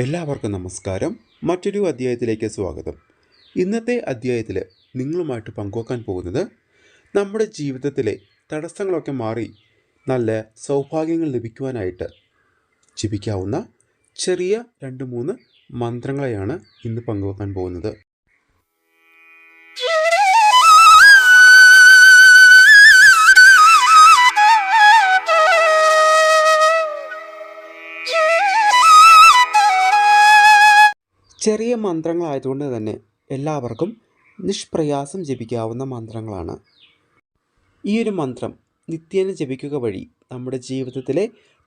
എല്ലാവർക്കും നമസ്കാരം. മറ്റൊരു അധ്യായത്തിലേക്ക് സ്വാഗതം. ഇന്നത്തെ അധ്യായത്തിൽ നിങ്ങളുമായിട്ട് പങ്കുവെക്കാൻ പോകുന്നത് നമ്മുടെ ജീവിതത്തിലെ തടസ്സങ്ങളൊക്കെ മാറി നല്ല സൗഭാഗ്യങ്ങൾ ലഭിക്കുവാനായിട്ട് ജപിക്കാവുന്ന ചെറിയ രണ്ട് മൂന്ന് മന്ത്രങ്ങളെയാണ് ഇന്ന് പങ്കുവെക്കാൻ പോകുന്നത്. ചെറിയ മന്ത്രങ്ങളായതുകൊണ്ട് തന്നെ എല്ലാവർക്കും നിഷ്പ്രയാസം ജപിക്കാവുന്ന മന്ത്രങ്ങളാണ്. ഈ ഒരു മന്ത്രം നിത്യേന ജപിക്കുക വഴി നമ്മുടെ ജീവിതത്തിലെ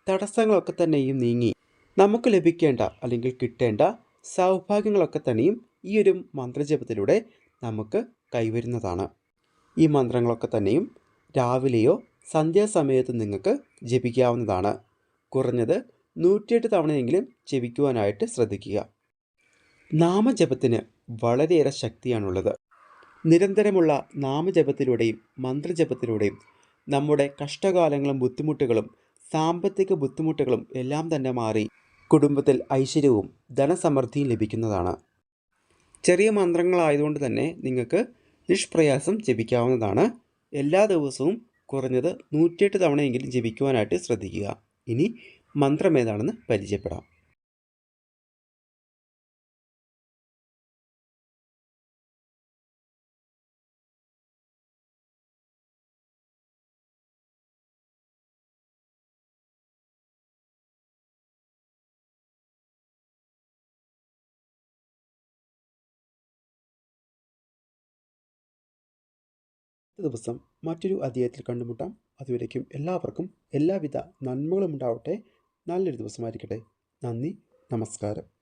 തടസ്സങ്ങളൊക്കെ തന്നെയും നീങ്ങി നമുക്ക് ലഭിക്കേണ്ട അല്ലെങ്കിൽ കിട്ടേണ്ട സൗഭാഗ്യങ്ങളൊക്കെ തന്നെയും ഈ ഒരു മന്ത്രജപത്തിലൂടെ നമുക്ക് കൈവരുന്നതാണ്. ഈ മന്ത്രങ്ങളൊക്കെ തന്നെയും രാവിലെയോ സന്ധ്യാസമയത്ത് നിങ്ങൾക്ക് ജപിക്കാവുന്നതാണ്. കുറഞ്ഞത് നൂറ്റിയെട്ട് തവണയെങ്കിലും ജപിക്കുവാനായിട്ട് ശ്രദ്ധിക്കുക. നാമജപത്തിന് വളരെയേറെ ശക്തിയാണുള്ളത്. നിരന്തരമുള്ള നാമജപത്തിലൂടെയും മന്ത്രജപത്തിലൂടെയും നമ്മുടെ കഷ്ടകാലങ്ങളും ബുദ്ധിമുട്ടുകളും സാമ്പത്തിക ബുദ്ധിമുട്ടുകളും എല്ലാം തന്നെ മാറി കുടുംബത്തിൽ ഐശ്വര്യവും ധനസമൃദ്ധിയും ലഭിക്കുന്നതാണ്. ചെറിയ മന്ത്രങ്ങളായതുകൊണ്ട് തന്നെ നിങ്ങൾക്ക് നിഷ്പ്രയാസം ജപിക്കാവുന്നതാണ്. എല്ലാ ദിവസവും കുറഞ്ഞത് നൂറ്റിയെട്ട് തവണയെങ്കിലും ജപിക്കുവാനായിട്ട് ശ്രദ്ധിക്കുക. ഇനി മന്ത്രം ഏതാണെന്ന് പരിചയപ്പെടാം. അടുത്ത ദിവസം മറ്റൊരു അധ്യായത്തിൽ കണ്ടുമുട്ടാം. അതുവരേക്കും എല്ലാവർക്കും എല്ലാവിധ നന്മകളും ഉണ്ടാവട്ടെ. നല്ലൊരു ദിവസമായിരിക്കട്ടെ. നന്ദി. നമസ്കാരം.